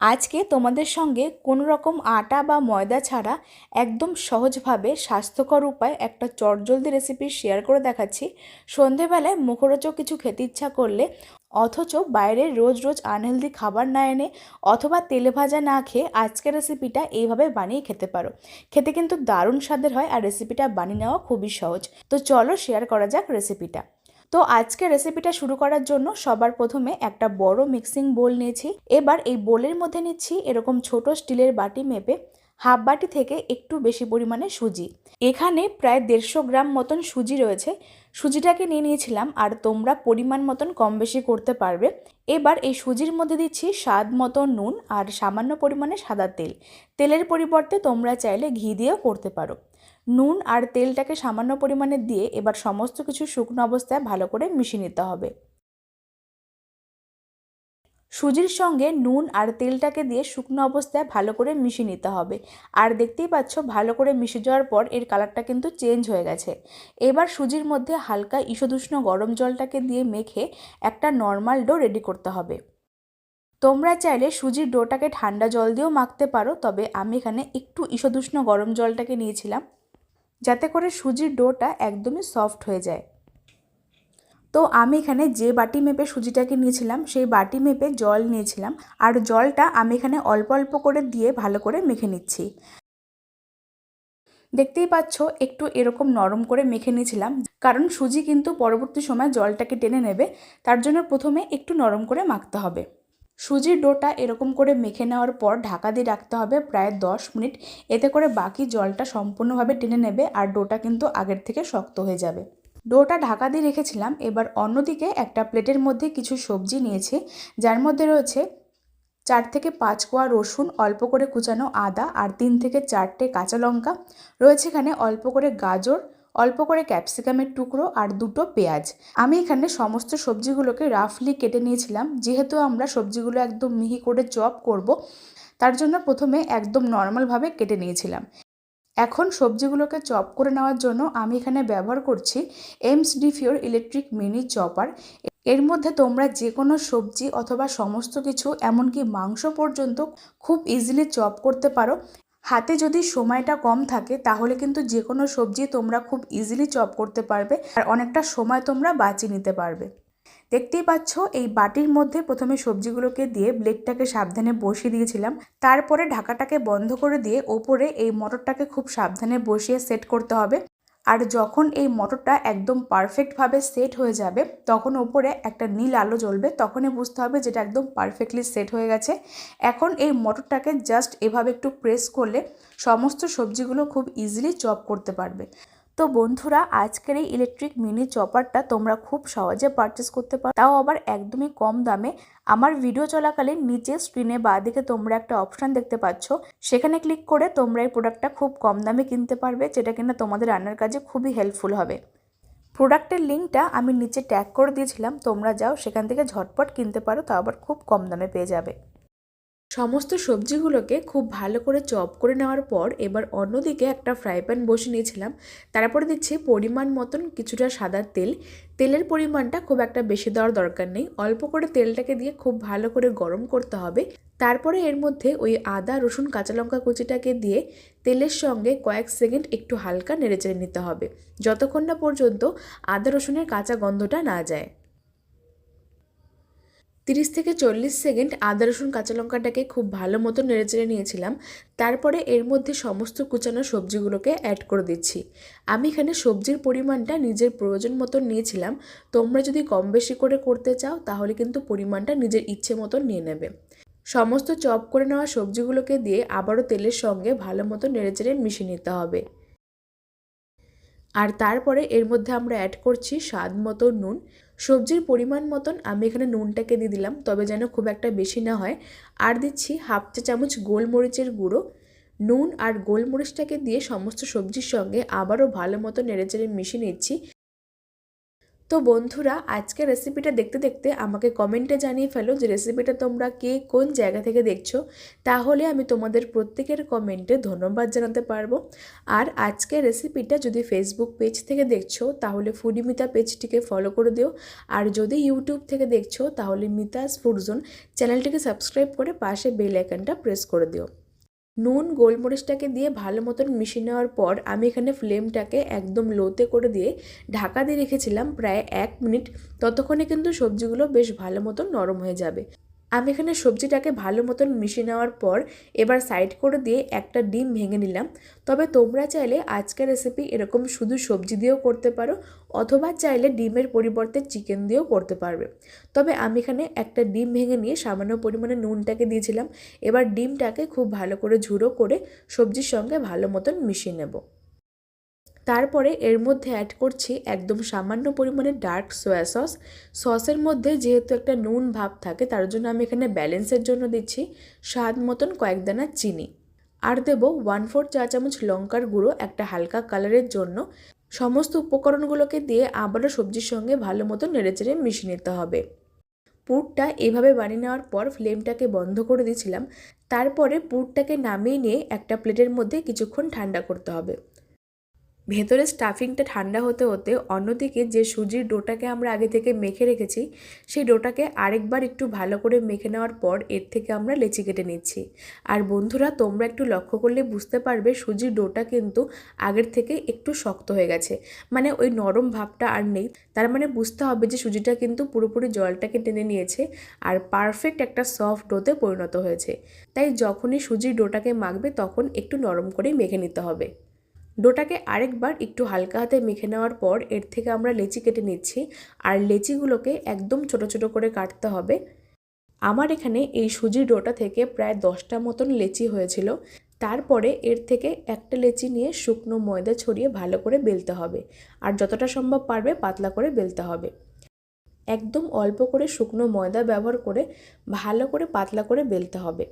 আজকে তোমাদের সঙ্গে কোনো রকম আটা বা ময়দা ছাড়া একদম সহজভাবে স্বাস্থ্যকর উপায় একটা চটজলদি রেসিপি শেয়ার করে দেখাচ্ছি। সন্ধেবেলায় মুখরোচক কিছু খেতে ইচ্ছা করলে অথচ বাইরে রোজ রোজ আনহেলদি খাবার না এনে অথবা তেলে ভাজা না খেয়ে আজকের রেসিপিটা এইভাবে বানিয়ে খেতে পারো। খেতে কিন্তু দারুণ স্বাদের হয় আর রেসিপিটা বানিয়ে নেওয়া খুবই সহজ। তো চলো শেয়ার করা যাক রেসিপিটা তো আজকে রেসিপিটা শুরু করার জন্য সবার প্রথমে একটা বড় মিক্সিং বোল নিয়েছি। এবার এই বোলের মধ্যে নিচ্ছি এরকম ছোট স্টিলের বাটি মেপে হাফ বাটি থেকে একটু বেশি পরিমাণে সুজি। এখানে প্রায় দেড়শো গ্রাম মতন সুজি রয়েছে। সুজিটাকে নিয়ে নিয়েছিলাম আর তোমরা পরিমাণ মতন কম বেশি করতে পারবে। এবার এই সুজির মধ্যে দিচ্ছি স্বাদ মতো নুন আর সামান্য পরিমাণে সাদা তেল। তেলের পরিবর্তে তোমরা চাইলে ঘি দিয়েও করতে পারো। নুন আর তেলটাকে সামান্য পরিমাণে দিয়ে এবার সমস্ত কিছু শুকনো অবস্থায় ভালো করে মিশিয়ে নিতে হবে। সুজির সঙ্গে নুন আর তেলটাকে দিয়ে শুকনো অবস্থায় ভালো করে মিশিয়ে নিতে হবে। আর দেখতেই পাচ্ছ, ভালো করে মিশে যাওয়ার পর এর কালারটা কিন্তু চেঞ্জ হয়ে গেছে। এবার সুজির মধ্যে হালকা ঈষদুষ্ণ গরম জলটাকে দিয়ে মেখে একটা নর্মাল ডো রেডি করতে হবে। তোমরা চাইলে সুজির ডোটাকে ঠান্ডা জল দিয়েও মাখতে পারো, তবে আমি এখানে একটু ঈষদুষ্ণ গরম জলটাকে নিয়েছিলাম। যাতে করে সুজির ডোটা একদমই সফট হয়ে যায়। তো আমি এখানে যে বাটি মেপে সুজিটাকে নিয়েছিলাম, সেই বাটি মেপে জল নিয়েছিলাম আর জলটা আমি এখানে অল্প অল্প করে দিয়ে ভালো করে মেখে নিচ্ছি। দেখতেই পাচ্ছ, একটু এরকম নরম করে মেখে নিয়েছিলাম, কারণ সুজি কিন্তু পরবর্তী সময় জলটাকে টেনে নেবে, তার জন্য প্রথমে একটু নরম করে মাখতে হবে। সুজির ডোটা এরকম করে মেখে নেওয়ার পর ঢাকা দিয়ে রাখতে হবে প্রায় দশ মিনিট। এতে করে বাকি জলটা সম্পূর্ণভাবে টেনে নেবে আর ডোটা কিন্তু আগের থেকে শক্ত হয়ে যাবে। ডোটা ঢাকা দিয়ে রেখেছিলাম, এবার অন্যদিকে একটা প্লেটের মধ্যে কিছু সবজি নিয়েছি, যার মধ্যে রয়েছে চার থেকে পাঁচ কোয়া রসুন, অল্প করে কুচানো আদা আর তিন থেকে চারটে কাঁচা লঙ্কা। রয়েছে এখানে অল্প করে গাজর অল্প করে ক্যাপসিকামের টুকরো আর দুটো পেঁয়াজ। আমি এখানে সমস্ত সবজিগুলোকে রাফলি কেটে নিয়েছিলাম। যেহেতু আমরা সবজিগুলো একদম মিহি করে চপ করব, তার জন্য প্রথমে একদম নর্মালভাবে কেটে নিয়েছিলাম। এখন সবজিগুলোকে চপ করে নেওয়ার জন্য আমি এখানে ব্যবহার করছি এমস ডিফিওর ইলেকট্রিক মিনি চপার। এর মধ্যে তোমরা যে কোনো সবজি অথবা সমস্ত কিছু, এমনকি মাংস পর্যন্ত খুব ইজিলি চপ করতে পারো। হাতে যদি সময়টা কম থাকে, তাহলে কিন্তু যে কোনো সবজি তোমরা খুব ইজিলি চপ করতে পারবে আর অনেকটা সময় তোমরা বাঁচিয়ে নিতে পারবে। দেখতেই পাচ্ছ, এই বাটির মধ্যে প্রথমে সবজিগুলোকে দিয়ে ব্লেডটাকে সাবধানে বসিয়ে দিয়েছিলাম। তারপরে ঢাকাটাকে বন্ধ করে দিয়ে ওপরে এই মটরটাকে খুব সাবধানে বসিয়ে সেট করতে হবে। আর যখন এই মটরটা একদম পারফেক্টভাবে সেট হয়ে যাবে, তখন ওপরে একটা নীল আলো জ্বলবে, তখনই বুঝতে হবে যেটা একদম পারফেক্টলি সেট হয়ে গেছে। এখন এই মটরটাকে জাস্ট এভাবে একটু প্রেস করলে সমস্ত সবজিগুলো খুব ইজিলি চপ করতে পারবে। তো বন্ধুরা, আজকের এই ইলেকট্রিক মিনি চপারটা তোমরা খুব সহজে পারচেস করতে পারো। তাও আবার একদমই কম দামে। আমার ভিডিও চলাকালীন নিচে স্ক্রিনে বা দিকে তোমরা একটা অপশান দেখতে পাচ্ছ। সেখানে ক্লিক করে তোমরা এই প্রোডাক্টটা খুব কম দামে কিনতে পারবে, যেটা কিনা তোমাদের রান্নার কাজে খুবই হেল্পফুল হবে। প্রোডাক্টের লিঙ্কটা আমি নিচে ট্যাগ করে দিয়েছিলাম, তোমরা যাও, সেখান থেকে ঝটপট কিনতে পারো, তাও আবার খুব কম দামে পেয়ে যাবে। সমস্ত সবজিগুলোকে খুব ভালো করে চপ করে নেওয়ার পর এবার অন্যদিকে একটা ফ্রাই প্যান বসে নিয়েছিলাম। তারপরে দিচ্ছি পরিমাণ মতন কিছুটা সাদা তেল। তেলের পরিমাণটা খুব একটা বেশি দেওয়ার দরকার নেই। অল্প করে তেলটাকে দিয়ে খুব ভালো করে গরম করতে হবে। তারপরে এর মধ্যে ওই আদা, রসুন, কাঁচা লঙ্কা কুচিটাকে দিয়ে তেলের সঙ্গে কয়েক সেকেন্ড একটু হালকা নেড়েচেড়ে নিতে হবে। যতক্ষণ না পর্যন্ত আদা, রসুনের কাঁচা গন্ধটা না যায়। তিরিশ থেকে চল্লিশ সেকেন্ড আদা, রসুন, কাঁচা লঙ্কাটাকে খুব ভালো মতো নেড়েচেড়ে নিয়েছিলাম। তারপরে এর মধ্যে সমস্ত কুচানো সবজিগুলোকে অ্যাড করে দিচ্ছি। আমি এখানে সবজির পরিমাণটা নিজের প্রয়োজন মতো নিয়েছিলাম। তোমরা যদি কম বেশি করে করতে চাও, তাহলে কিন্তু পরিমাণটা নিজের ইচ্ছে মতো নিয়ে নেবে। সমস্ত চপ করে নেওয়া সবজিগুলোকে দিয়ে আবারও তেলের সঙ্গে ভালো মতো নেড়েচেড়ে মিশিয়ে নিতে হবে। আর তারপরে এর মধ্যে আমরা অ্যাড করছি স্বাদ মতো নুন। সবজির পরিমাণ মতন আমি এখানে নুনটাকে দিয়ে দিলাম, তবে যেন খুব একটা বেশি না হয়। আর দিচ্ছি হাফ চা চামচ গোলমরিচের গুঁড়ো। নুন আর গোলমরিচটাকে দিয়ে সমস্ত সবজির সঙ্গে আবারও ভালো মতো নেড়েচেড়ে মিশিয়ে নিচ্ছি। তো বন্ধুরা আজকে রেসিপিটা দেখতে দেখতে আমাকে কমেন্টে জানিয়ে ফেলো যে রেসিপিটা তোমরা কে কোন জায়গা থেকে দেখছ। তাহলে আমি তোমাদের প্রত্যেকের কমেন্টে ধন্যবাদ জানাতে পারব। আর আজকে রেসিপিটা যদি ফেসবুক পেজ থেকে দেখছ, তাহলে ফুডিমিতা পেজটিকে ফলো করে দিও। আর যদি ইউটিউব থেকে দেখছ, তাহলে মিতাস ফুডজোন চ্যানেলটিকে সাবস্ক্রাইব করে পাশে বেল আইকনটা প্রেস করে দিও। নুন, গোলমরিচটাকে দিয়ে ভালো মতন মিশিয়ে নেওয়ার পর আমি এখানে ফ্লেমটাকে একদম লোতে করে দিয়ে ঢাকা দিয়ে রেখেছিলাম প্রায় এক মিনিট। ততক্ষণে কিন্তু সবজিগুলো বেশ ভালো মতন নরম হয়ে যাবে। আমি এখানে সবজিটাকে ভালো মতন মিশিয়ে নেওয়ার পর এবার সাইড করে দিয়ে একটা ডিম ভেঙে নিলাম। তবে তোমরা চাইলে আজকের রেসিপি এরকম শুধু সবজি দিয়েও করতে পারো, অথবা চাইলে ডিমের পরিবর্তে চিকেন দিয়েও করতে পারবে। তবে আমি এখানে একটা ডিম ভেঙে নিয়ে সামান্য পরিমাণে নুনটাকে দিয়েছিলাম। এবার ডিমটাকে খুব ভালো করে ঝুড়ো করে সবজির সঙ্গে ভালো মতন মিশিয়ে নেব। তারপরে এর মধ্যে অ্যাড করছি একদম সামান্য পরিমাণে ডার্ক সোয়া সস সসের মধ্যে যেহেতু একটা নুন ভাব থাকে, তার জন্য আমি এখানে ব্যালেন্সের জন্য দিচ্ছি স্বাদ মতন কয়েক দানা চিনি। আর দেবো ওয়ান ফোর চা চামচ লঙ্কার গুঁড়ো একটা হালকা কালারের জন্য। সমস্ত উপকরণগুলোকে দিয়ে আবারও সবজির সঙ্গে ভালো মতো নেড়েচেড়ে মিশিয়ে নিতে হবে। পুরটা এভাবে বানিয়ে নেওয়ার পর ফ্লেমটাকে বন্ধ করে দিয়েছিলাম। তারপরে পুরটাকে নামিয়ে নিয়ে একটা প্লেটের মধ্যে কিছুক্ষণ ঠান্ডা করতে হবে। ভেতরে স্টাফিংটা ঠান্ডা হতে হতে অন্যদিকে যে সুজির ডোটাকে আমরা আগে থেকে মেখে রেখেছি, সেই ডোটাকে আরেকবার একটু ভালো করে মেখে নেওয়ার পর এর থেকে আমরা লেচি কেটে নিচ্ছি। আর বন্ধুরা, তোমরা একটু লক্ষ্য করলে বুঝতে পারবে সুজির ডোটা কিন্তু আগের থেকে একটু শক্ত হয়ে গেছে। মানে ওই নরম ভাবটা আর নেই। তার মানে বুঝতে হবে যে সুজিটা কিন্তু পুরোপুরি জলটাকে টেনে নিয়েছে আর পারফেক্ট একটা সফট ডোতে পরিণত হয়েছে। তাই যখনই সুজির ডোটাকে মাখবে, তখন একটু নরম করেই মেখে নিতে হবে। ডোটাকে আরেকবার একটু হালকা হাতে মেখে নেওয়ার পর এর থেকে আমরা লেচি কেটে নিচ্ছি। আর লেচিগুলোকে একদম ছোট ছোট করে কাটতে হবে। আমার এখানে এই সুজির ডোটা থেকে প্রায় দশটা মতন লেচি হয়েছিল। তারপরে এর থেকে একটা লেচি নিয়ে শুকনো ময়দা ছড়িয়ে ভালো করে বেলতে হবে। আর যতটা সম্ভব পারবে পাতলা করে বেলতে হবে। একদম অল্প করে শুকনো ময়দা ব্যবহার করে ভালো করে পাতলা করে বেলতে হবে।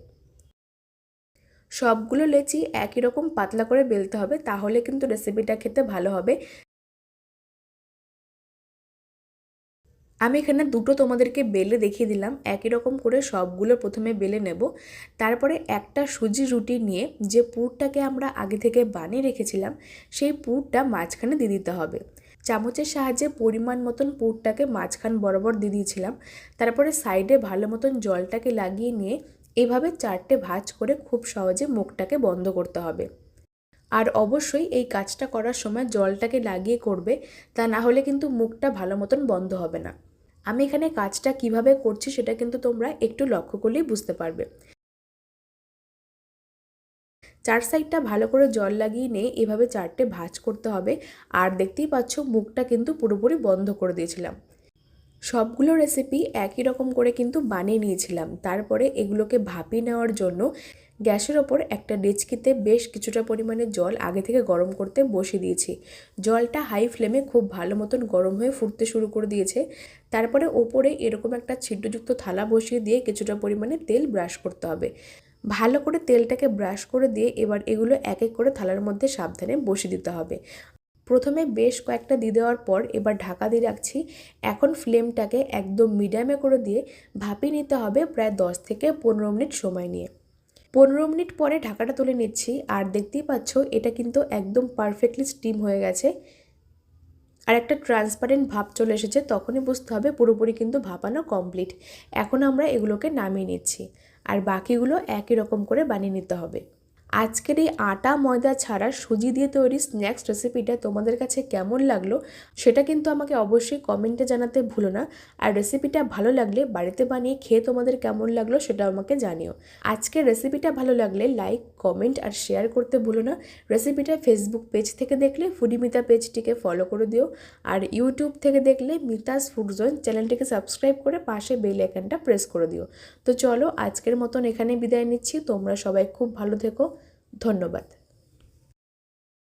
সবগুলো লেচি একই রকম পাতলা করে বেলতে হবে, তাহলে কিন্তু রেসিপিটা খেতে ভালো হবে। আমি এখানে দুটো তোমাদেরকে বেলে দেখিয়ে দিলাম, একই রকম করে সবগুলো প্রথমে বেলে নেব। তারপরে একটা সুজি রুটি নিয়ে যে পুরটাকে আমরা আগে থেকে বানিয়ে রেখেছিলাম, সেই পুরটা মাঝখানে দিয়ে দিতে হবে। চামচের সাহায্যে পরিমাণ মতন পুরটাকে মাঝখান বরাবর দিয়ে দিয়েছিলাম। তারপরে সাইডে ভালো মতন জলটাকে লাগিয়ে নিয়ে এভাবে চারটে ভাঁজ করে খুব সহজে মুখটাকে বন্ধ করতে হবে। আর অবশ্যই এই কাজটা করার সময় জলটাকে লাগিয়ে করবে, তা না হলে কিন্তু মুখটা ভালো মতন বন্ধ হবে না। আমি এখানে কাজটা কীভাবে করছি সেটা কিন্তু তোমরা একটু লক্ষ্য করলেই বুঝতে পারবে। চার সাইডটা ভালো করে জল লাগিয়ে নিয়ে এভাবে চারটে ভাঁজ করতে হবে। আর দেখতেই পাচ্ছ মুখটা কিন্তু পুরোপুরি বন্ধ করে দিয়েছিলাম। সবগুলো রেসিপি একই রকম করে কিন্তু বানিয়ে নিয়েছিলাম। তারপরে এগুলোকে ভাপিয়ে নেওয়ার জন্য গ্যাসের ওপর একটা ডেচকিতে বেশ কিছুটা পরিমাণে জল আগে থেকে গরম করতে বসিয়ে দিয়েছি। জলটা হাই ফ্লেমে খুব ভালো মতন গরম হয়ে ফুটতে শুরু করে দিয়েছে। তারপরে ওপরে এরকম একটা ছিদ্রযুক্ত থালা বসিয়ে দিয়ে কিছুটা পরিমাণে তেল ব্রাশ করতে হবে। ভালো করে তেলটাকে ব্রাশ করে দিয়ে এবার এগুলো এক এক করে থালার মধ্যে সাবধানে বসিয়ে দিতে হবে। প্রথমে বেশ কয়েকটা দিয়ে দেওয়ার পর এবার ঢাকা দিয়ে রাখছি। এখন ফ্লেমটাকে একদম মিডিয়ামে করে দিয়ে ভাপিয়ে নিতে হবে প্রায় দশ থেকে পনেরো মিনিট সময় নিয়ে। পনেরো মিনিট পরে ঢাকাটা তুলে নিচ্ছি আর দেখতেই পাচ্ছ এটা কিন্তু একদম পারফেক্টলি স্টিম হয়ে গেছে। আর একটা ট্রান্সপারেন্ট ভাব চলে এসেছে, তখনই বুঝতে হবে পুরোপুরি কিন্তু ভাপানো কমপ্লিট এখন আমরা এগুলোকে নামিয়ে নিচ্ছি। আর বাকিগুলো একই রকম করে বানিয়ে নিতে হবে। আজকের এই আটা ময়দা ছাড়া সুজি দিয়ে তৈরি স্ন্যাক্স রেসিপিটা তোমাদের কাছে কেমন লাগল সেটা কিন্তু আমাকে অবশ্যই কমেন্টে জানাতে ভুলো না। আর রেসিপিটা ভালো লাগলে বাড়িতে বানিয়ে খেয়ে তোমাদের কেমন লাগল সেটা আমাকে জানিও। আজকের রেসিপিটা ভালো লাগলে লাইক কমেন্ট আর শেয়ার করতে ভুলো না। রেসিপিটা ফেসবুক পেজ থেকে দেখলে ফুডিমিতা পেজটিকে ফলো করে দিও। আর ইউটিউব থেকে দেখলে মিতাস ফুড জোন চ্যানেলটিকে সাবস্ক্রাইব করে পাশে বেল আইকনটা প্রেস করে দিও। তো চলো, আজকের মতন এখানে বিদায় নিচ্ছি। তোমরা সবাই খুব ভালো থেকো। ধন্যবাদ।